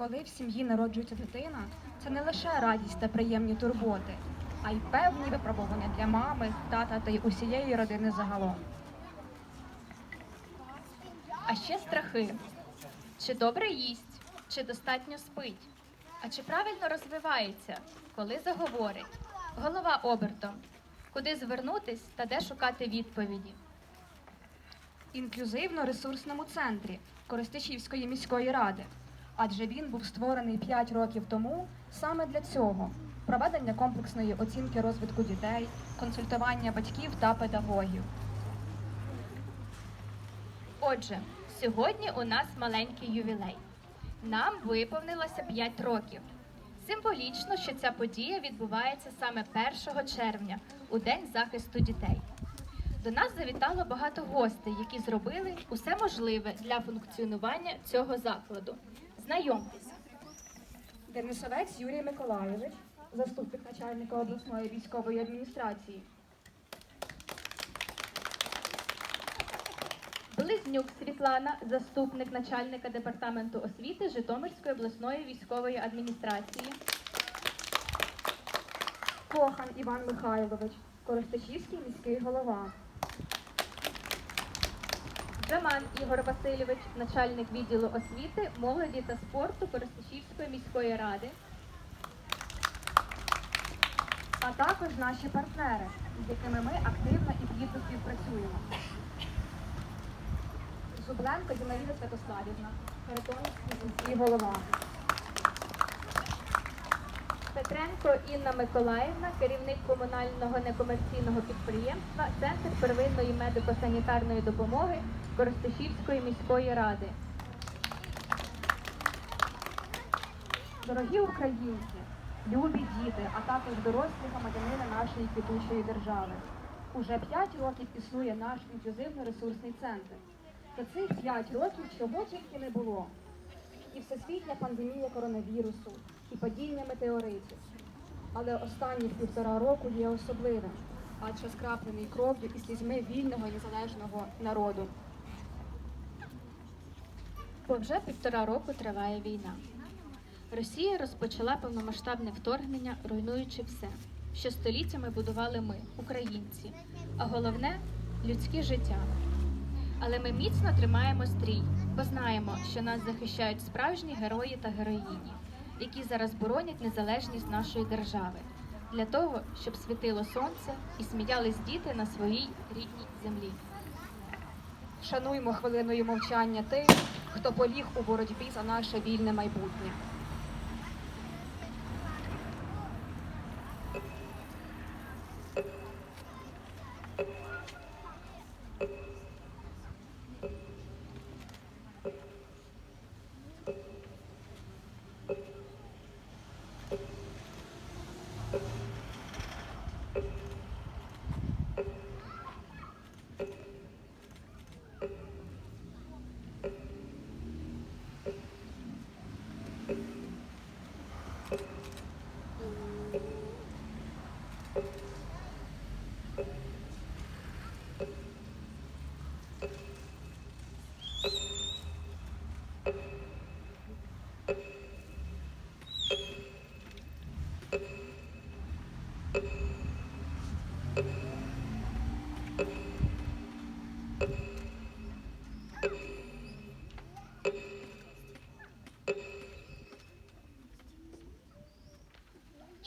Коли в сім'ї народжується дитина, це не лише радість та приємні турботи, а й певні випробування для мами, тата та й усієї родини загалом. А ще страхи. Чи добре їсть, чи достатньо спить, а чи правильно розвивається, коли заговорить, голова обертом, куди звернутись та де шукати відповіді. інклюзивно-ресурсному центрі Коростишівської міської ради, адже він був створений 5 років тому саме для цього проведення комплексної оцінки розвитку дітей, консультування батьків та педагогів. Отже, сьогодні у нас маленький ювілей. Нам виповнилося 5 років. Символічно, що ця подія відбувається саме 1 червня, у День захисту дітей. До нас завітало багато гостей, які зробили усе можливе для функціонування цього закладу. Знайомтесь, Денисовець Юрій Миколайович, заступник начальника обласної військової адміністрації. Близнюк Світлана, заступник начальника департаменту освіти Житомирської обласної військової адміністрації. Кохан Іван Михайлович, Коростишівський міський голова. Джаман Ігор Васильович, начальник відділу освіти, молоді та спорту Коростишівської міської ради. а також наші партнери, з якими ми активно і плідно співпрацюємо. Зубленко Зінаїда Святославівна, Харитонівський голова. Петренко Інна Миколаївна, керівник комунального некомерційного підприємства Центр первинної медико-санітарної допомоги Коростишівської міської ради. Дорогі українці, любі діти, а також дорослі громадянини нашої квітучої держави. Уже 5 років існує наш інклюзивно-ресурсний центр. За цих 5 років чого тільки не було. І всесвітня пандемія коронавірусу, і падіння метеоритів. Але останніх півтора року є особливим, адже скраплений кров'ю і слізьми вільного і незалежного народу. Бо вже півтора року триває війна. Росія розпочала повномасштабне вторгнення, руйнуючи все, що століттями будували ми, українці, а головне людське життя. Але ми міцно тримаємо стрій, бо знаємо, що нас захищають справжні герої та героїні, які зараз боронять незалежність нашої держави, для того, щоб світило сонце і сміялись діти на своїй рідній землі. Шануймо хвилиною мовчання тих, хто поліг у боротьбі за наше вільне майбутнє.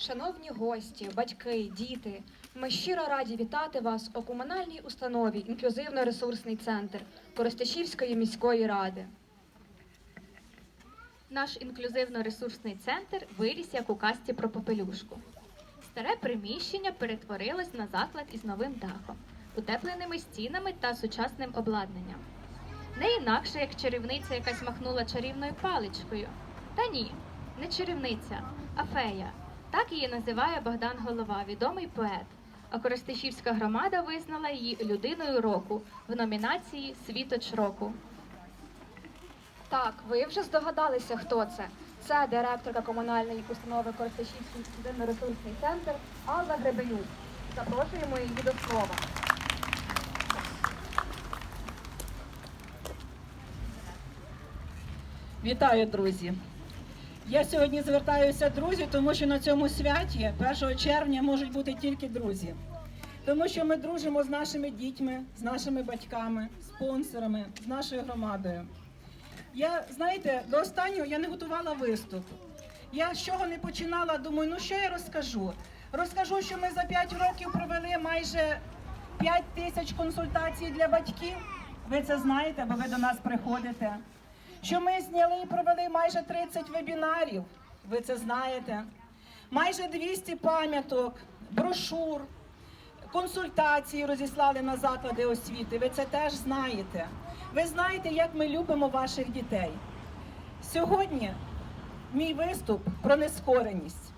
Шановні гості, батьки, діти, ми щиро раді вітати вас у комунальній установі інклюзивно-ресурсний центр Коростишівської міської ради. Наш інклюзивно-ресурсний центр виріс як у касті про попелюшку. Старе приміщення перетворилось на заклад із новим дахом, утепленими стінами та сучасним обладнанням. Не інакше, як чарівниця якась махнула чарівною паличкою. Та ні, не чарівниця, а фея. Так її називає Богдан Голова, відомий поет. А Коростишівська громада визнала її людиною року в номінації Світоч року. Так, ви вже здогадалися, хто це. Це директорка комунальної установи Коростишівський інклюзивно-ресурсний центр Алла Гребенюк. Запрошуємо її до слова. Вітаю, друзі! Я сьогодні звертаюся друзі, тому що на цьому святі 1 червня можуть бути тільки друзі. Тому що ми дружимо з нашими дітьми, з нашими батьками, спонсорами, з нашою громадою. Я, знаєте, до останнього я не готувала виступ. Я з чого не починала, думаю, ну що я розкажу? Розкажу, що ми за 5 років провели майже 5 тисяч консультацій для батьків. Ви це знаєте, бо ви до нас приходите. Що ми зняли і провели майже 30 вебінарів. Ви це знаєте. Майже 200 пам'яток, брошур, консультації розіслали на заклади освіти. Ви це теж знаєте. Ви знаєте, як ми любимо ваших дітей. Сьогодні мій виступ про нескореність.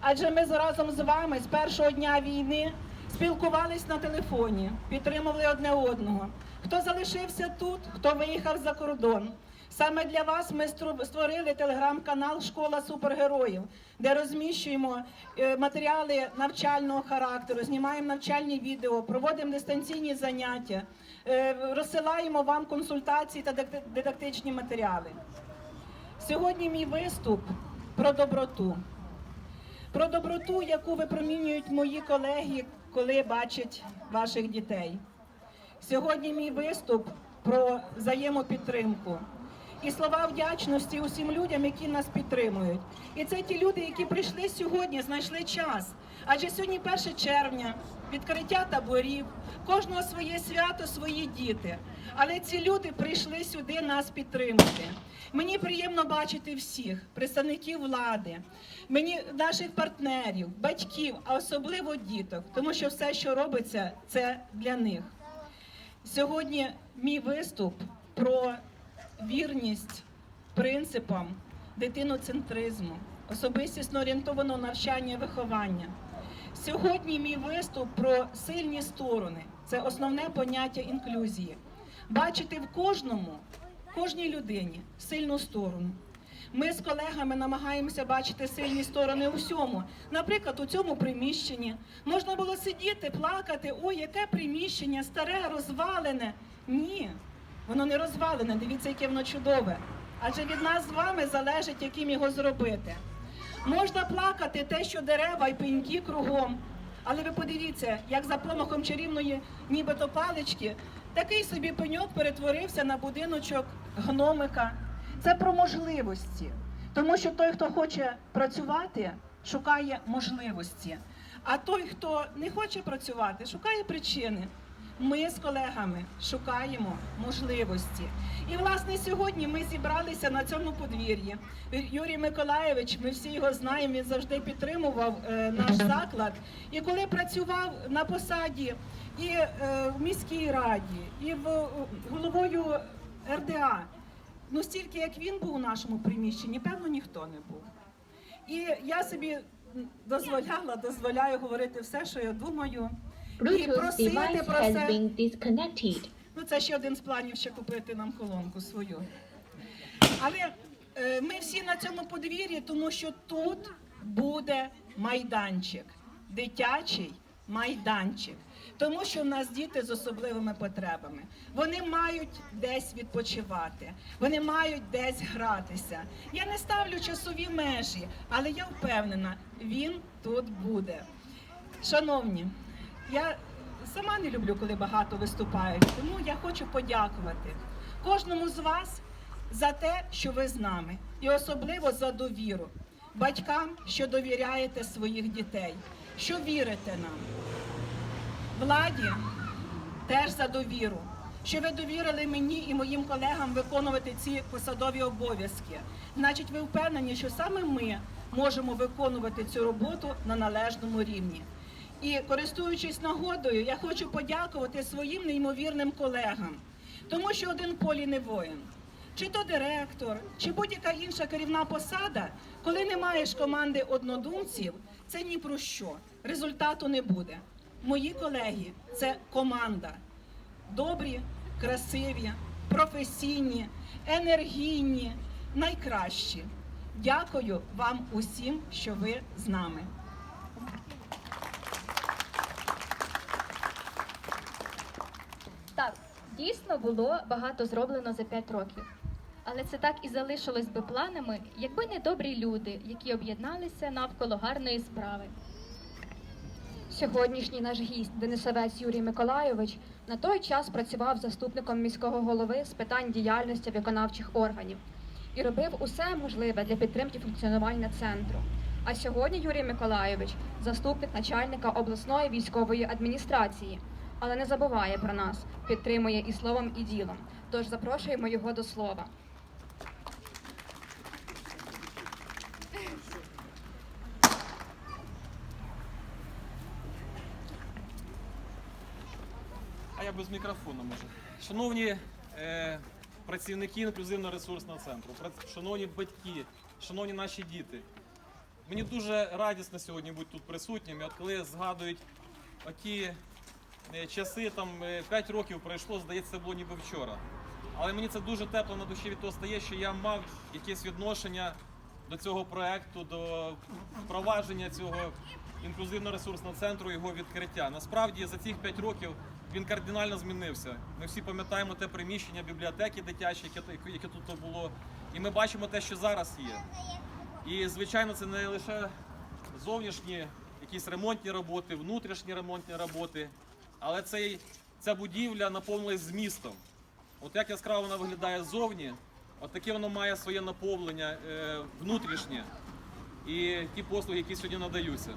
Адже ми разом з вами з першого дня війни спілкувались на телефоні, підтримували одне одного. Хто залишився тут, хто виїхав за кордон. Саме для вас ми створили телеграм-канал Школа супергероїв, де розміщуємо е, матеріали навчального характеру, знімаємо навчальні відео, проводимо дистанційні заняття, е, розсилаємо вам консультації та дидактичні матеріали. Сьогодні мій виступ про доброту. Про доброту, яку випромінюють мої колеги, коли бачать ваших дітей. Сьогодні мій виступ про взаємопідтримку і слова вдячності усім людям, які нас підтримують. І це ті люди, які прийшли сьогодні, знайшли час. Адже сьогодні 1 червня, відкриття таборів, кожного своє свято, свої діти. Але ці люди прийшли сюди нас підтримати. Мені приємно бачити всіх представників влади, мені наших партнерів, батьків, а особливо діток, тому що все, що робиться, це для них. Сьогодні мій виступ про вірність принципам дитиноцентризму, особистісно орієнтованого навчання і виховання. Сьогодні мій виступ про сильні сторони це основне поняття інклюзії. Бачити в кожному, кожній людині сильну сторону. Ми з колегами намагаємося бачити сильні сторони у всьому. Наприклад, у цьому приміщенні можна було сидіти, плакати, ой, яке приміщення, старе, розвалене. Ні, воно не розвалене. Дивіться, яке воно чудове. Адже від нас з вами залежить, яким його зробити. Можна плакати те, що дерева і пеньки кругом. Але ви подивіться, як за помахом чарівної нібито палички, такий собі пеньок перетворився на будиночок гномика. Це про можливості. Тому що той, хто хоче працювати, шукає можливості. А той, хто не хоче працювати, шукає причини. Ми з колегами шукаємо можливості. І власне сьогодні ми зібралися на цьому подвір'ї. Юрій Миколаєвич, ми всі його знаємо, він завжди підтримував е, наш заклад. І коли працював на посаді і е, в міській раді, і в головою РДА, ну стільки як він був у нашому приміщенні, певно, ніхто не був. І я собі дозволяла, дозволяю говорити все, що я думаю. І Bluetooth просити device про has це. been disconnected. Ну, це ще один з планів ще купити нам колонку свою. Але е, ми всі на цьому подвір'ї, тому що тут буде майданчик, дитячий майданчик. Тому що в нас діти з особливими потребами. Вони мають десь відпочивати, вони мають десь гратися. Я не ставлю часові межі, але я впевнена, він тут буде. Шановні, я сама не люблю, коли багато виступають, тому я хочу подякувати кожному з вас за те, що ви з нами, і особливо за довіру батькам, що довіряєте своїх дітей, що вірите нам. Владі теж за довіру, що ви довірили мені і моїм колегам виконувати ці посадові обов'язки. Значить, ви впевнені, що саме ми можемо виконувати цю роботу на належному рівні. І користуючись нагодою, я хочу подякувати своїм неймовірним колегам, тому що один полі не воїн. Чи то директор, чи будь-яка інша керівна посада, коли не маєш команди однодумців, це ні про що. Результату не буде. Мої колеги це команда. Добрі, красиві, професійні, енергійні, найкращі. Дякую вам усім, що ви з нами. Так, дійсно було багато зроблено за 5 років. Але це так і залишилось би планами, якби не добрі люди, які об'єдналися навколо гарної справи. Сьогоднішній наш гість Денисовець Юрій Миколайович на той час працював заступником міського голови з питань діяльності виконавчих органів і робив усе можливе для підтримки функціонування центру. А сьогодні Юрій Миколайович заступник начальника обласної військової адміністрації, але не забуває про нас, підтримує і словом, і ділом. Тож запрошуємо його до слова. А я без мікрофону може. Шановні е, працівники інклюзивно-ресурсного центру, шановні батьки, шановні наші діти. Мені дуже радісно сьогодні бути тут присутнім. І От коли згадують оті часи, там 5 років пройшло, здається, було ніби вчора. Але мені це дуже тепло на душі від того стає, що я мав якесь відношення до цього проекту, до впровадження цього інклюзивно-ресурсного центру, його відкриття. Насправді за цих 5 років він кардинально змінився. Ми всі пам'ятаємо те приміщення бібліотеки дитячої, яке, яке тут було, і ми бачимо те, що зараз є. І звичайно, це не лише зовнішні якісь ремонтні роботи, внутрішні ремонтні роботи, але цей, ця будівля наповнилась змістом. От як яскраво вона виглядає ззовні, от таке воно має своє наповнення е, внутрішнє і ті послуги, які сьогодні надаються.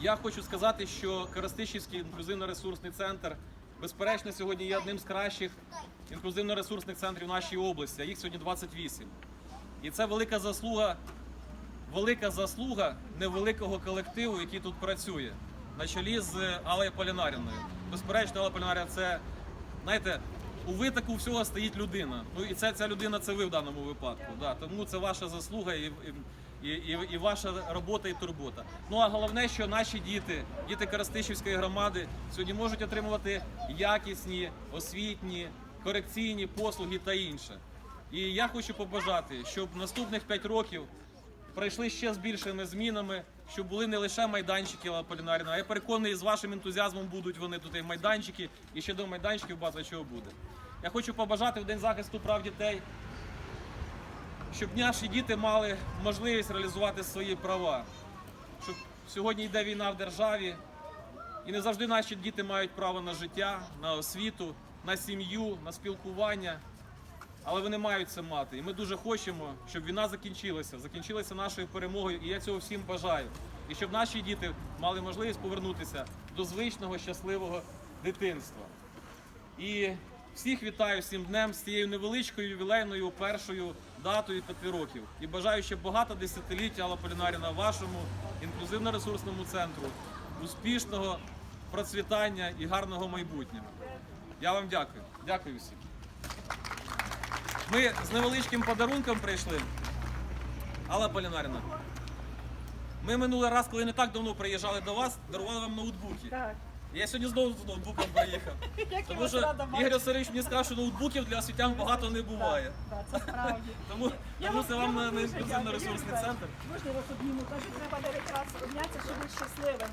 Я хочу сказати, що Коростишівський інклюзивно-ресурсний центр, безперечно, сьогодні є одним з кращих інклюзивно-ресурсних центрів нашої області. а Їх сьогодні 28. І це велика заслуга, велика заслуга невеликого колективу, який тут працює, на чолі з Алею Полінаріною. Безперечно, Алла Полінаріна це, знаєте, у витоку всього стоїть людина. Ну і це ця людина це ви в даному випадку. Да. Тому це ваша заслуга і, і, і, і ваша робота і турбота. Ну а головне, що наші діти, діти Коростишівської громади, сьогодні можуть отримувати якісні, освітні, корекційні послуги та інше. І я хочу побажати, щоб наступних 5 років пройшли ще з більшими змінами, щоб були не лише майданчики а я переконаний, з вашим ентузіазмом будуть вони тут і майданчики, і ще до майданчиків багато чого буде. Я хочу побажати в День захисту прав дітей, щоб наші діти мали можливість реалізувати свої права. Щоб сьогодні йде війна в державі, і не завжди наші діти мають право на життя, на освіту, на сім'ю, на спілкування. Але вони мають це мати. І ми дуже хочемо, щоб війна закінчилася, закінчилася нашою перемогою, і я цього всім бажаю. І щоб наші діти мали можливість повернутися до звичного щасливого дитинства. І всіх вітаю всім днем з цією невеличкою ювілейною першою датою п'яти років. І бажаю ще багато десятиліть Алла Полінаріна вашому інклюзивно-ресурсному центру, успішного процвітання і гарного майбутнього. Я вам дякую. Дякую всім. Ми з невеличким подарунком прийшли. Алла Полінаріна. Ми минулий раз, коли не так давно приїжджали до вас, дарували вам ноутбуки. Так, Я сьогодні знову з ноутбуком приїхав. Тому що Ігор бачити. Мені сказав, що ноутбуків для освітян багато не буває. Так, це справді. Тому, це вам дуже інклюзивно-ресурсний центр. Можна вас обніму? Кажу, треба дев'ять разів обнятися, щоб бути щасливим.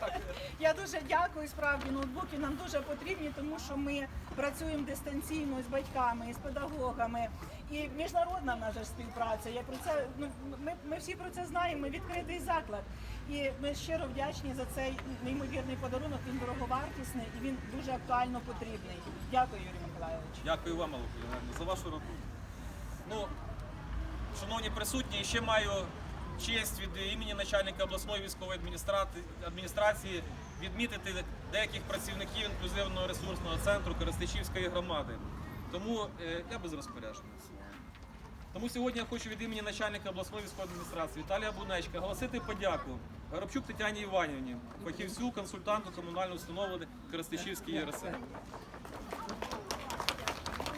Я дуже дякую, справді, ноутбуки нам дуже потрібні, тому що ми працюємо дистанційно з батьками, з педагогами. І міжнародна же співпраця. Я про це, ну, ми, ми всі про це знаємо, ми відкритий заклад. І ми щиро вдячні за цей неймовірний подарунок. Він дороговартісний і він дуже актуально потрібний. Дякую, Юрій Миколайович. Дякую вам, Полінарівна, за вашу роботу. Ну, шановні присутні, ще маю честь від імені начальника обласної військової адміністрації відмітити деяких працівників інклюзивного ресурсного центру Коростичівської громади. Тому е, я без розпорядження. Тому сьогодні я хочу від імені начальника обласної військової адміністрації Віталія Бунечка оголосити подяку Горобчук Тетяні Іванівні, фахівцю, консультанту комунальної установи Коростичівський ЄРСН.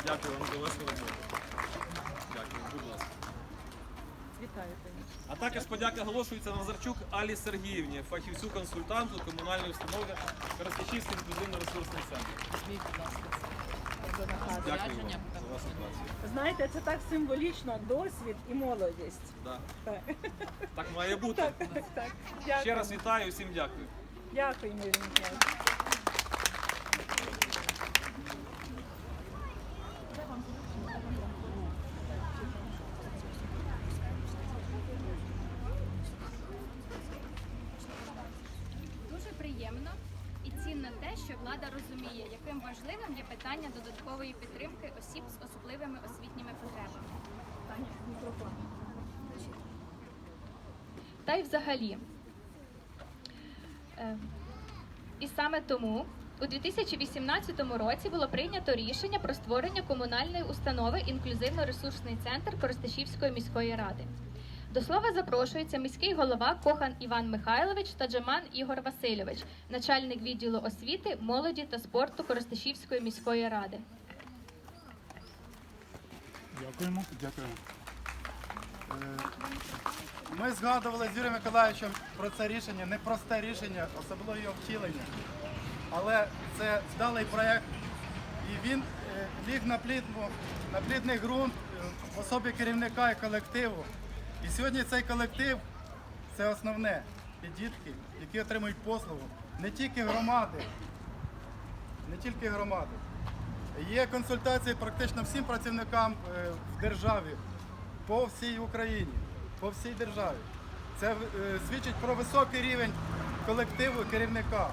Дякую вам за вашу роботу. Дякую, будь ласка. Вітаю. А також подяка оголошується Назарчук Алі Сергіївні, фахівцю консультанту комунальної установи Коростичівський інклюзивно-ресурсний центр. Віть, будь ласка. До наказу. Дякую вам за вашу працю. Знаєте, це так символічно досвід і молодість. Да. Так, Так має бути. так, так. Дякую. Ще раз вітаю, всім дякую. Дякую, Юрій додаткової підтримки осіб з особливими освітніми потребами. Та й взагалі. Е, І саме тому у 2018 році було прийнято рішення про створення комунальної установи інклюзивно-ресурсний центр Коростишівської міської ради. До слова запрошується міський голова Кохан Іван Михайлович та Джаман Ігор Васильович, начальник відділу освіти, молоді та спорту Коростишівської міської ради. Дякуємо. Дякуємо. Е, Ми згадували з Юрієм Миколаївичем про це рішення, непросте рішення, особливо його втілення. Але це вдалий проєкт, і він е, ліг на, плідну, на плідний ґрунт е, в особі керівника і колективу. І сьогодні цей колектив це основне. І дітки, які отримують послугу, не тільки громади, не тільки громади. Є консультації практично всім працівникам е, в державі по всій Україні, по всій державі. Це е, свідчить про високий рівень колективу керівника.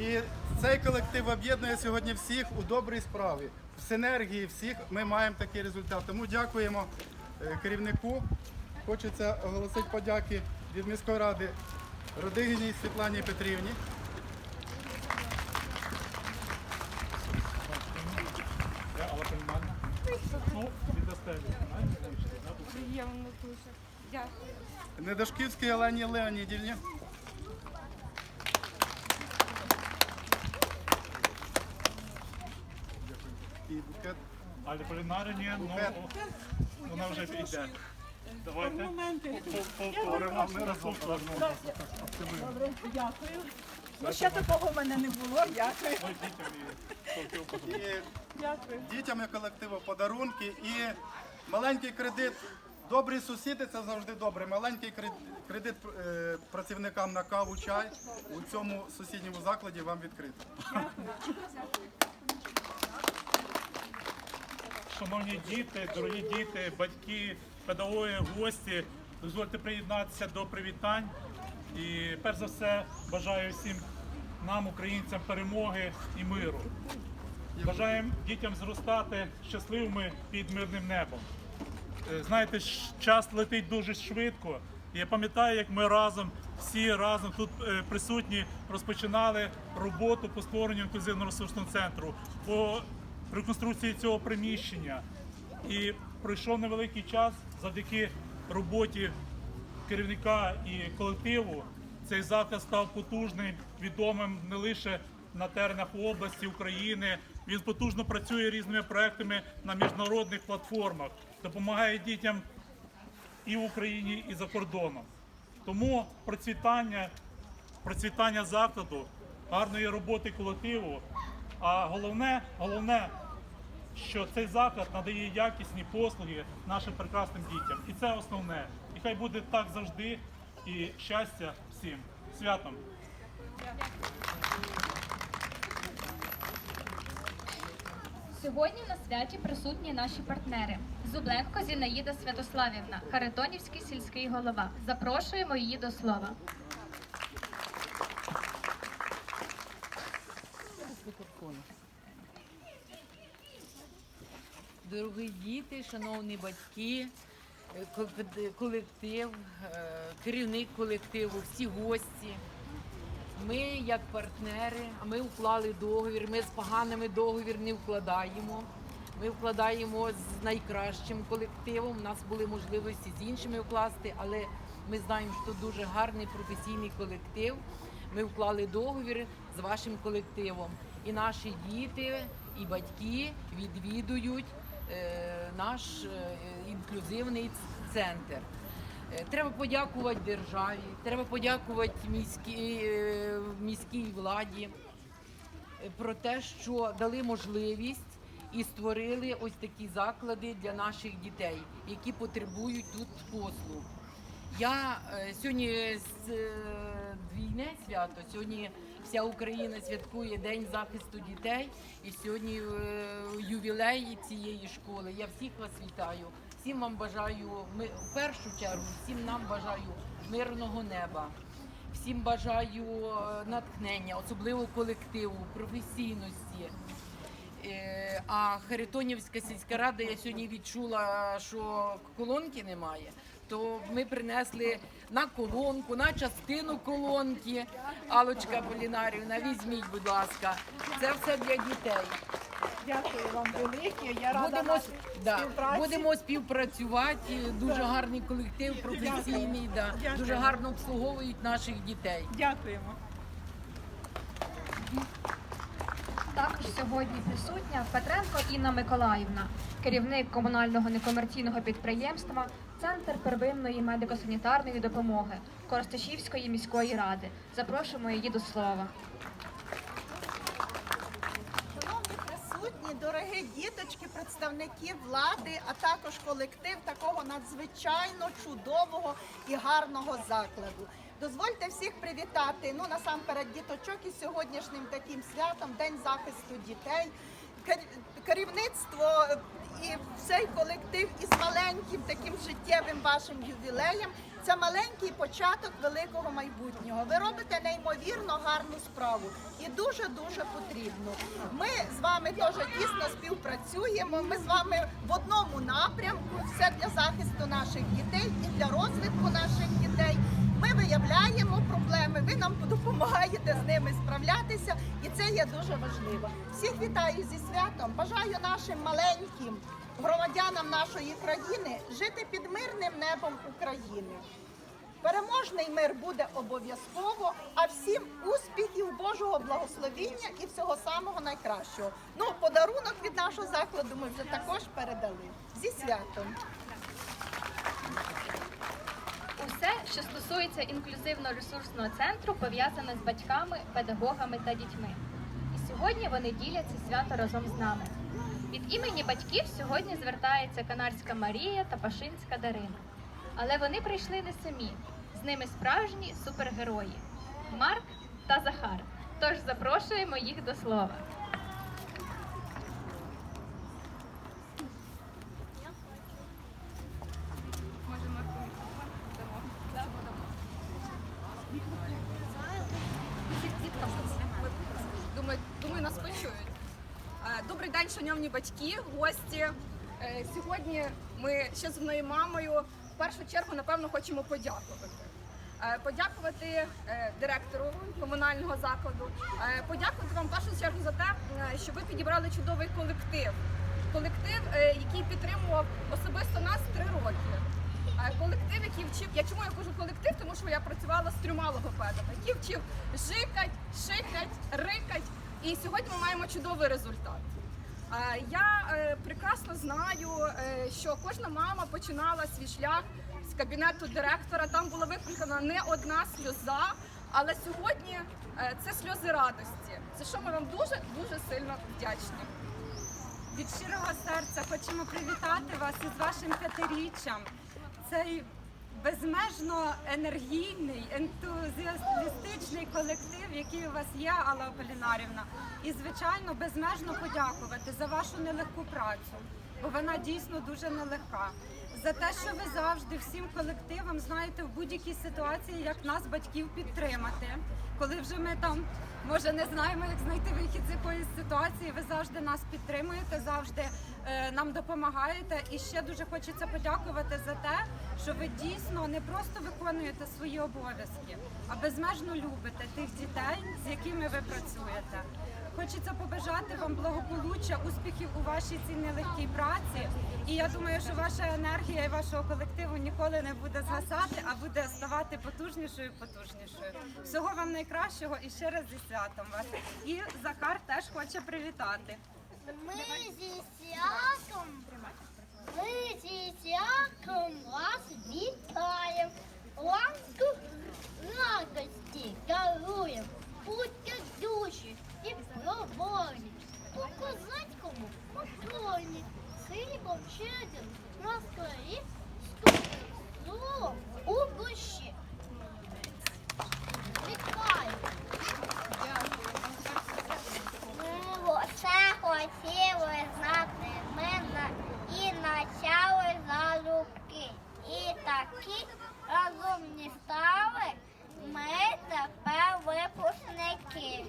І цей колектив об'єднує сьогодні всіх у добрій справі. В синергії всіх ми маємо такий результат. Тому дякуємо е, керівнику. Хочеться оголосити подяки від міської ради Родигіній Світлані Петрівні. Але приймальна. Ну, віддасте. Приємно дуже. Дякую. Недошківській Олені Леонідівні. І букет. Але ні, ну вона вже йде. Давайте повторимо, ми разом Добре, дякую. Ну, ще такого в мене не було. Дякую. І Дякую. дітям і колективу подарунки і маленький кредит. Добрі сусіди це завжди добре. Маленький кредит е, працівникам на каву, чай у цьому сусідньому закладі вам відкрито. Шановні діти, дорогі діти, батьки, педагоги, гості, дозвольте приєднатися до привітань. І перш за все бажаю всім нам, українцям, перемоги і миру. Бажаємо дітям зростати щасливими під мирним небом. Е, Знаєте, час летить дуже швидко. Я пам'ятаю, як ми разом, всі разом тут е, присутні, розпочинали роботу по створенню інклюзивно-ресурсного центру, по реконструкції цього приміщення. І пройшов невеликий час завдяки роботі керівника і колективу. Цей заклад став потужним, відомим не лише на теренах області України. Він потужно працює різними проектами на міжнародних платформах, допомагає дітям і в Україні, і за кордоном. Тому процвітання, процвітання закладу, гарної роботи колективу. А головне, головне, що цей заклад надає якісні послуги нашим прекрасним дітям. І це основне. І хай буде так завжди. І щастя всім. Святом! Сьогодні на святі присутні наші партнери. Зубленко Зінаїда Святославівна, Харитонівський сільський голова. Запрошуємо її до слова. Дорогі діти, шановні батьки, е, колектив, е, керівник колективу, всі гості. Ми, як партнери, ми вклали договір. Ми з поганими договір не вкладаємо. Ми вкладаємо з найкращим колективом. У нас були можливості з іншими вкласти, але ми знаємо, що дуже гарний професійний колектив. Ми вклали договір з вашим колективом. І наші діти, і батьки відвідують е, наш е, інклюзивний центр. Е, Треба подякувати державі, треба подякувати міській, е, міській владі е, про те, що дали можливість і створили ось такі заклади для наших дітей, які потребують тут послуг. Я е, сьогодні з е, двійне свято. Сьогодні вся Україна святкує День захисту дітей. І сьогодні е, ювілей цієї школи. Я всіх вас вітаю. Всім вам бажаю ми в першу чергу, всім нам бажаю мирного неба. Всім бажаю е, натхнення, особливо колективу, професійності. Е, А Харитонівська сільська рада, я сьогодні відчула, що колонки немає. То ми принесли на колонку, на частину колонки. Алочка Полінарівна, візьміть, будь ласка. Це все для дітей. Дякую вам велике. Я рада Будемо, нашій да, співпраці. будемо співпрацювати. Дуже гарний колектив, професійний, да, Дякую. дуже гарно обслуговують наших дітей. Дякуємо. Також сьогодні присутня Петренко Інна Миколаївна, керівник комунального некомерційного підприємства Центр первинної медико-санітарної допомоги Коростишівської міської ради. Запрошуємо її до слова. Шановні присутні, дорогі діточки, представники влади, а також колектив такого надзвичайно чудового і гарного закладу. Дозвольте всіх привітати. Ну насамперед діточок із сьогоднішнім таким святом, День захисту дітей. Кер- Керівництво е, і цей колектив із маленьким таким життєвим вашим ювілеєм. Це маленький початок великого майбутнього. Ви робите неймовірно гарну справу і дуже дуже потрібну. Ми з вами теж тісно співпрацюємо. Ми з вами в одному напрямку. Все для захисту наших дітей і для розвитку наших дітей. Виявляємо проблеми, ви нам допомагаєте з ними справлятися, і це є дуже важливо. Всіх вітаю зі святом. Бажаю нашим маленьким громадянам нашої країни жити під мирним небом України. Переможний мир буде обов'язково, а всім успіхів, Божого благословіння і всього самого найкращого. Ну, подарунок від нашого закладу ми вже також передали. Зі святом. Усе, що стосується інклюзивно-ресурсного центру, пов'язане з батьками, педагогами та дітьми. І сьогодні вони діляться свято разом з нами. Від імені батьків сьогодні звертається Канарська Марія та Пашинська Дарина. Але вони прийшли не самі. З ними справжні супергерої Марк та Захар. Тож запрошуємо їх до слова. Може, Марку мікрофон дамо? Да, дамо. Думаю, думаю, нас почують. Е, Добрий день, шановні батьки, гості. Е, Сьогодні ми ще з моєю мамою в першу чергу, напевно, хочемо подякувати. Е, Подякувати е, директору комунального закладу, подякувати вам в першу чергу за те, що ви підібрали чудовий колектив. Колектив, який підтримував особисто нас три роки. Колектив, який вчив, я чому я кажу колектив, тому що я працювала з трьома логопедами, який вчив жикать, шикать, рикать. І сьогодні ми маємо чудовий результат. Я е, прекрасно знаю, е, що кожна мама починала свій шлях з кабінету директора. Там була викликана не одна сльоза, але сьогодні е, це сльози радості. За що ми вам дуже дуже сильно вдячні. Від щирого серця хочемо привітати вас із вашим п'ятиріччям. Цей безмежно енергійний, ентузіастичний колектив, який у вас є, Алла Полінарівна. І, звичайно, безмежно подякувати за вашу нелегку працю, бо вона дійсно дуже нелегка. За те, що ви завжди всім колективам знаєте в будь-якій ситуації, як нас, батьків, підтримати. Коли вже ми там може не знаємо, як знайти вихід з якоїсь ситуації, ви завжди нас підтримуєте, завжди е, нам допомагаєте. І ще дуже хочеться подякувати за те, що ви дійсно не просто виконуєте свої обов'язки, а безмежно любите тих дітей, з якими ви працюєте. Хочеться побажати вам благополуччя, успіхів у вашій цій нелегкій праці. І я думаю, що ваша енергія і вашого колективу ніколи не буде згасати, а буде ставати потужнішою і потужнішою. Всього вам найкращого і ще раз зі святом вас. І Захар теж хоче привітати. Ми зі святом, ми зі святом вас вітаємо, ласку радості даруємо, будьте душі і проборні, по козацькому моторні, хлібом щедрим на столі, словом у душі. Вітаю! Ми оце хотіли знати мене і почали залюбки. І такі розумні стали Ми тепер випускники.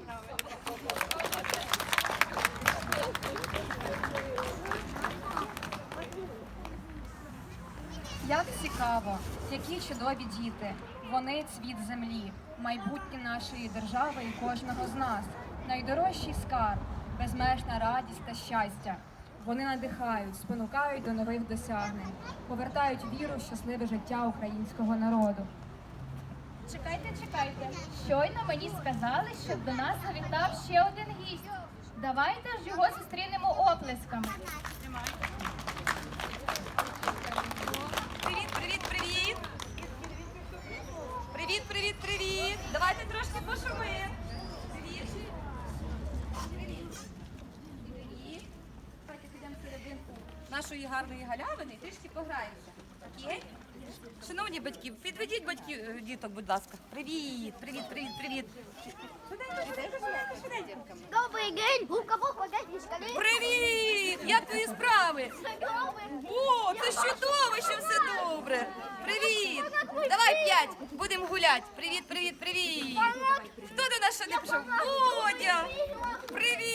Як цікаво, які чудові діти. Вони цвіт землі, майбутнє нашої держави і кожного з нас. Найдорожчий скарб, безмежна радість та щастя. Вони надихають, спонукають до нових досягнень, повертають віру в щасливе життя українського народу. Чекайте, чекайте. Щойно мені сказали, що до нас завітав ще один гість. Давайте ж його зустрінемо оплесками. Привіт, привіт, привіт! Привіт, привіт, привіт! Давайте трошки пошуми. Привіт. Привіт. Привіт. Давайте підемо серединку нашої гарної галявини і трішки пограємося. Окей? Шановні батьки, підведіть батьків е, діток, будь ласка. Привіт, привіт, привіт, привіт. Добрий день, губка Бог скажи. Привіт! Як твої справи? О, це ж чудово, що все добре. Привіт! Давай п'ять, будемо гуляти. Привіт, привіт, привіт. Хто до нас ще не пішов? Водя! Привіт!